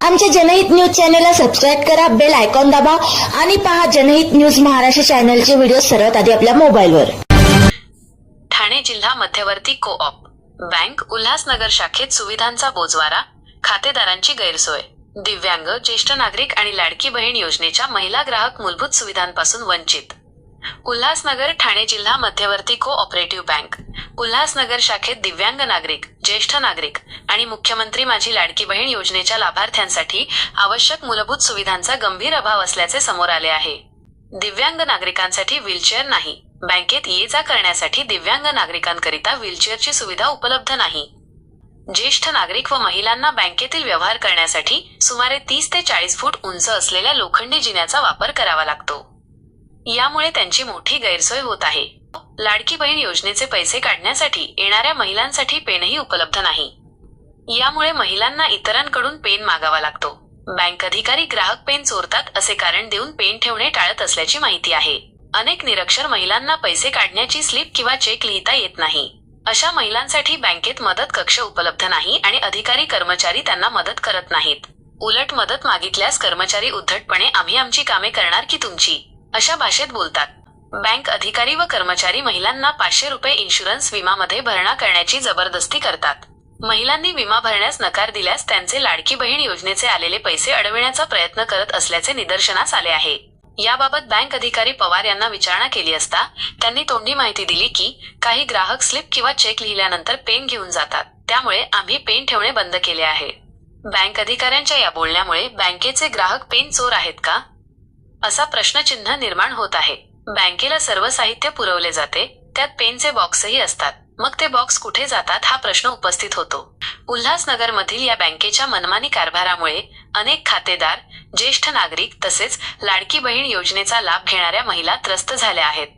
आमच्या जनहित न्यूज चॅनलला सबस्क्राईब करा बेल आयकॉन दाबा आणि पहा जनहित न्यूज महाराष्ट्र चॅनलचे व्हिडिओ सर्वात आधी आपल्या मोबाईलवर. ठाणे जिल्हा मध्यवर्ती को ऑप बँक उल्हासनगर शाखेत सुविधांचा बोजवारा खातेदारांची गैरसोय. दिव्यांग ज्येष्ठ नागरिक आणि लाडकी बहीण योजनेच्या महिला ग्राहक मूलभूत सुविधांपासून वंचित. उल्हासनगर ठाणे जिल्हा मध्यवर्ती को ऑपरेटिव्ह बँक. उल्हासनगर शाखेत दिव्यांग नागरिक ज्येष्ठ नागरिक आणि मुख्यमंत्री माझी लाडकी बहीण योजनेच्या लाभार्थ्यांसाठी आवश्यक मूलभूत सुविधांचा गंभीर अभाव असल्याचे समोर आले आहे. दिव्यांग नागरिकांसाठी व्हीलचेअर नाही. बँकेत ये जा करण्यासाठी दिव्यांग नागरिकांकरिता व्हीलचेअरची सुविधा उपलब्ध नाही. ज्येष्ठ नागरिक व महिलांना बँकेतील व्यवहार करण्यासाठी सुमारे तीस ते चाळीस फूट उंच असलेल्या लोखंडी जिन्याचा वापर करावा लागतो. यामुळे त्यांची मोठी गैरसोय होत आहे. लाडकी बहीण योजनेचे पैसे काढण्यासाठी येणाऱ्या महिलांसाठी पेनही उपलब्ध नाही. यामुळे महिलांना इतरांकडून पेन मागावा लागतो. बँक अधिकारी ग्राहक पेन चोरतात असे कारण देऊन पेन ठेवणे टाळत असल्याची माहिती आहे. अनेक निरक्षर महिलांना पैसे काढण्याची स्लिप किंवा चेक लिहिता येत नाही. अशा महिलांसाठी बँकेत मदत कक्ष उपलब्ध नाही आणि अधिकारी कर्मचारी त्यांना मदत करत नाहीत. उलट मदत मागितल्यास कर्मचारी उद्धटपणे आम्ही आमची कामे करणार की तुमची? अशा भाषेत बोलतात. बँक अधिकारी व कर्मचारी महिलांना पाचशे रुपये इन्शुरन्स विमामध्ये भरणा करण्याची जबरदस्ती करतात. महिलांनी विमा भरण्यास नकार दिल्यास त्यांचे लाडकी बहीण योजनेचे आलेले पैसे अडविण्याचा प्रयत्न करत असल्याचे निदर्शनास आले आहे. याबाबत बँक अधिकारी पवार यांना विचारणा केली असता त्यांनी तोंडी माहिती दिली की काही ग्राहक स्लिप किंवा चेक लिहिल्यानंतर पेन घेऊन जातात. त्यामुळे आम्ही पेन ठेवणे बंद केले आहे. बँक अधिकाऱ्यांच्या या बोलण्यामुळे बँकेचे ग्राहक पेन चोर आहेत का? असा प्रश्नचिन्ह निर्माण होत आहे. बँकेला सर्व साहित्य पुरवले जाते. त्यात पेनचे बॉक्सही असतात. मग ते बॉक्स कुठे जातात हा प्रश्न उपस्थित होतो. उल्हासनगर मधील या बँकेच्या मनमानी कारभारामुळे अनेक खातेदार ज्येष्ठ नागरिक तसेच लाडकी बहीण योजनेचा लाभ घेणाऱ्या महिला त्रस्त झाल्या आहेत.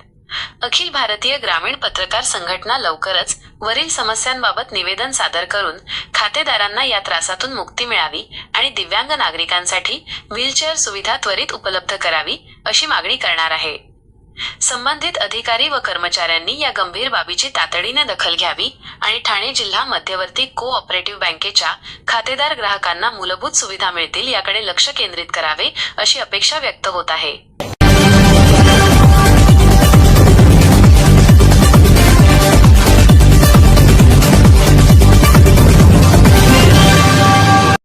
अखिल भारतीय ग्रामीण पत्रकार संघटना लवकरच वरील समस्यांबाबत निवेदन सादर करून खातेदारांना या त्रासातून मुक्ती मिळावी आणि दिव्यांग नागरिकांसाठी व्हीलचेअर सुविधा त्वरित उपलब्ध करावी अशी मागणी करणार आहे. संबंधित अधिकारी व कर्मचाऱ्यांनी या गंभीर बाबीची तातडीने दखल घ्यावी आणि ठाणे जिल्हा मध्यवर्ती को ऑपरेटिव्ह बँकेच्या खातेदार ग्राहकांना मूलभूत सुविधा मिळतील याकडे लक्ष केंद्रित करावे अशी अपेक्षा व्यक्त होत आहे.